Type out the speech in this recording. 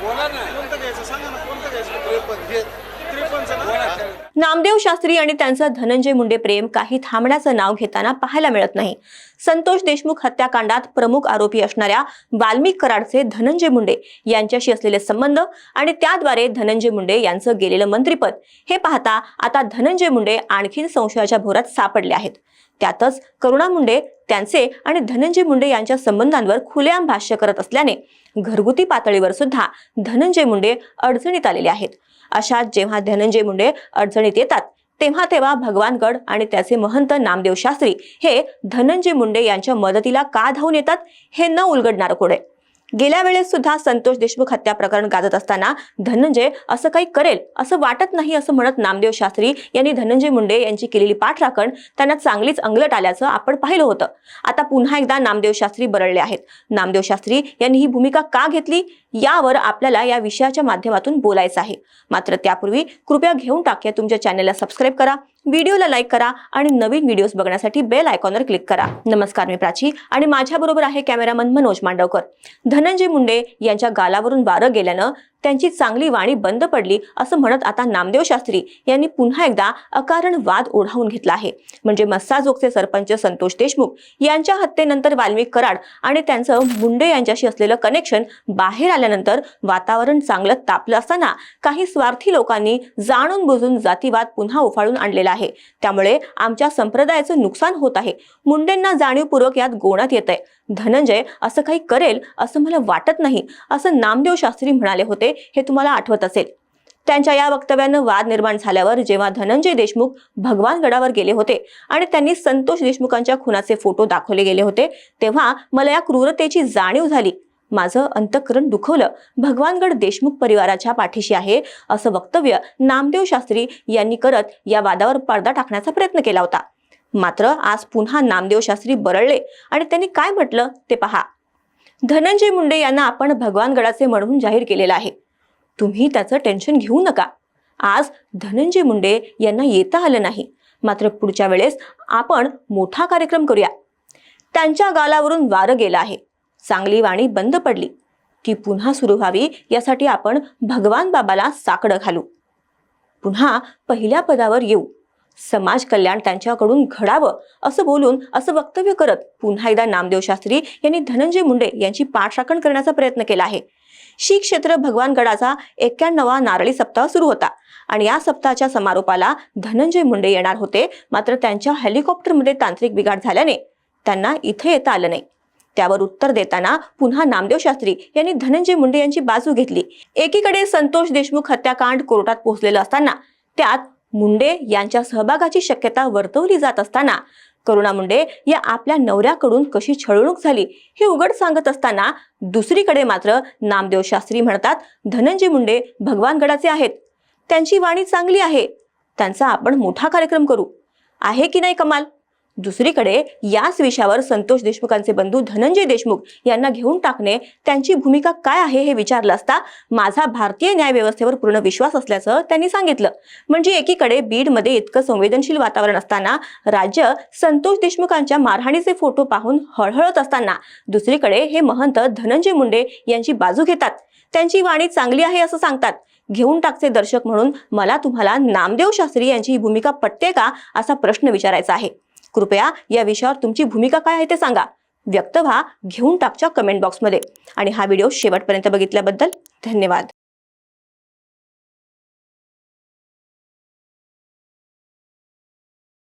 बोला ना. कोणतं घ्यायचं? सांगा ना कोणतं घ्यायचं? त्रेपन्न. घे. त्रेपन्नचं ना? बोला. नामदेव शास्त्री आणि त्यांचं धनंजय मुंडे प्रेम काही थांबण्याचं नाव घेताना पाहायला मिळत नाही. संतोष देशमुख हत्याकांडात प्रमुख आरोपी असणाऱ्या वाल्मिक कराडचे धनंजय मुंडे यांच्याशी असलेले संबंध आणि त्याद्वारे धनंजय मुंडे यांचं गेलेलं मंत्रिपद हे पाहता आता धनंजय मुंडे आणखीन संशयाच्या भोरात सापडले आहेत. त्यातच करुणा मुंडे त्यांचे आणि धनंजय मुंडे यांच्या संबंधांवर खुलेआम भाष्य करत असल्याने घरगुती पातळीवर सुद्धा धनंजय मुंडे अडचणीत आलेले आहेत. अशा जेव्हा धनंजय मुंडे अडचणीत येतात तेव्हा तेव्हा भगवानगड आणि त्याचे महंत नामदेव शास्त्री हे धनंजय मुंडे यांच्या मदतीला का धावून येतात हे न उलगडणार आहे? गेल्या वेळेस सुद्धा संतोष देशमुख हत्या प्रकरण गाजत असताना धनंजय असं काही करेल असं वाटत नाही असं म्हणत नामदेव शास्त्री यांनी धनंजय मुंडे यांची केलेली पाठराखण त्यांना चांगलीच अंगलट आल्याचं आपण पाहिलं होतं. आता पुन्हा एकदा नामदेव शास्त्री बरळले आहेत. नामदेव शास्त्री यांनी ही भूमिका का घेतली? यावर आपल्याला या विषयाच्या माध्यमातून बोलायचं आहे. मात्र त्यापूर्वी कृपया घेऊन टाकूया तुमच्या चॅनलला सबस्क्राईब करा व्हिडिओला लाईक करा आणि नवीन व्हिडिओज बघण्यासाठी बेल आयकॉनवर क्लिक करा. नमस्कार मी प्राची आणि माझ्याबरोबर आहे कॅमेरामन मनोज मांडवकर. धनंजय मुंडे यांच्या गालावरून वारं गेल्यानं त्यांची चांगली वाणी बंद पडली असं म्हणत आता नामदेव शास्त्री यांनी पुन्हा एकदा अकारण वाद ओढावून घेतला आहे. म्हणजे मस्साजोगचे सरपंच संतोष देशमुख यांच्या हत्येनंतर वाल्मिक कराड आणि त्यांचं मुंडे यांच्याशी असलेलं कनेक्शन बाहेर आल्यानंतर वातावरण चांगलं तापलं असताना काही स्वार्थी लोकांनी जाणून बुजून जातीवाद पुन्हा उफाळून आणलेला आहे. त्यामुळे आमच्या संप्रदायाचं नुकसान होत आहे. मुंडेंना जाणीवपूर्वक यात गोणात येत आहे धनंजय असं काही करेल असं मला वाटत नाही असं नामदेव शास्त्री म्हणाले होते. होते हे तुम्हाला आठवत असेल. त्यांच्या या वक्तव्यानं वाद निर्माण झाल्यावर जेव्हा धनंजय देशमुख भगवानगडावर गेले होते आणि त्यांनी संतोष देशमुखांच्या खुनाचे फोटो दाखवले गेले होते तेव्हा मला या क्रूरतेची जाणीव झाली. माझं अंतकरण दुखवलं. भगवानगड देशमुख परिवाराच्या पाठीशी आहे असं वक्तव्य नामदेव शास्त्री यांनी करत या वादावर पडदा टाकण्याचा प्रयत्न केला होता. मात्र आज पुन्हा नामदेव शास्त्री बरळले आणि त्यांनी काय म्हटलं ते पहा. धनंजय मुंडे यांना आपण भगवानगडाचे म्हणून जाहीर केलेलं आहे. तुम्ही त्याचं टेन्शन घेऊ नका. आज धनंजय मुंडे यांना येता आलं नाही. मात्र पुढच्या वेळेस आपण मोठा कार्यक्रम करूया. त्यांच्या गालावरून वारं गेलं आहे. चांगली वाणी बंद पडली. ती पुन्हा सुरू व्हावी यासाठी आपण भगवान बाबाला साकडं घालू. पुन्हा पहिल्या पदावर येऊ. समाज कल्याण त्यांच्याकडून घडावं असं बोलून असं वक्तव्य करत पुन्हा एकदा नामदेव शास्त्री यांनी धनंजय मुंडे यांची पाठराखण करण्याचा प्रयत्न केला आहे. श्री क्षेत्र भगवानगडाचा एक्क्याण्णवा नारळी सप्ताह सुरू होता आणि या सप्ताहाच्या समारोपाला धनंजय मुंडे येणार होते मात्र त्यांच्या हेलिकॉप्टरमध्ये तांत्रिक बिघाड झाल्याने त्यांना इथे येता आलं नाही. त्यावर उत्तर देताना पुन्हा नामदेव शास्त्री यांनी धनंजय मुंडे यांची बाजू घेतली. एकीकडे संतोष देशमुख हत्याकांड कोर्टात पोहोचलेलं असताना त्यात मुंडे यांच्या सहभागाची शक्यता वर्तवली जात असताना करुणा मुंडे या आपल्या नवऱ्याकडून कशी छळवणूक झाली हे उघड सांगत असताना दुसरीकडे मात्र नामदेव शास्त्री म्हणतात धनंजय मुंडे भगवानगडाचे आहेत. त्यांची वाणी चांगली आहे. त्यांचा आपण मोठा कार्यक्रम करू. आहे की नाही कमाल? दुसरीकडे याच विषयावर संतोष देशमुखांचे बंधू धनंजय देशमुख यांना घेऊन टाकणे त्यांची भूमिका काय आहे हे विचारलं असता माझा भारतीय न्याय व्यवस्थेवर पूर्ण विश्वास असल्याचं त्यांनी सांगितलं. म्हणजे एकीकडे बीडमध्ये इतकं संवेदनशील वातावरण असताना राज्य संतोष देशमुखांच्या मारहाणीचे फोटो पाहून हळहळत असताना दुसरीकडे हे महंत धनंजय मुंडे यांची बाजू घेतात. त्यांची वाणी चांगली आहे असं सांगतात. घेऊन टाकचे दर्शक म्हणून मला तुम्हाला नामदेव शास्त्री यांची ही भूमिका पटते का असा प्रश्न विचारायचा आहे. कृपया या विषयावर तुमची भूमिका काय आहे ते सांगा. व्यक्त व्हा घेऊन टाकच्या कमेंट बॉक्समध्ये आणि हा व्हिडिओ शेवटपर्यंत बघितल्याबद्दल धन्यवाद.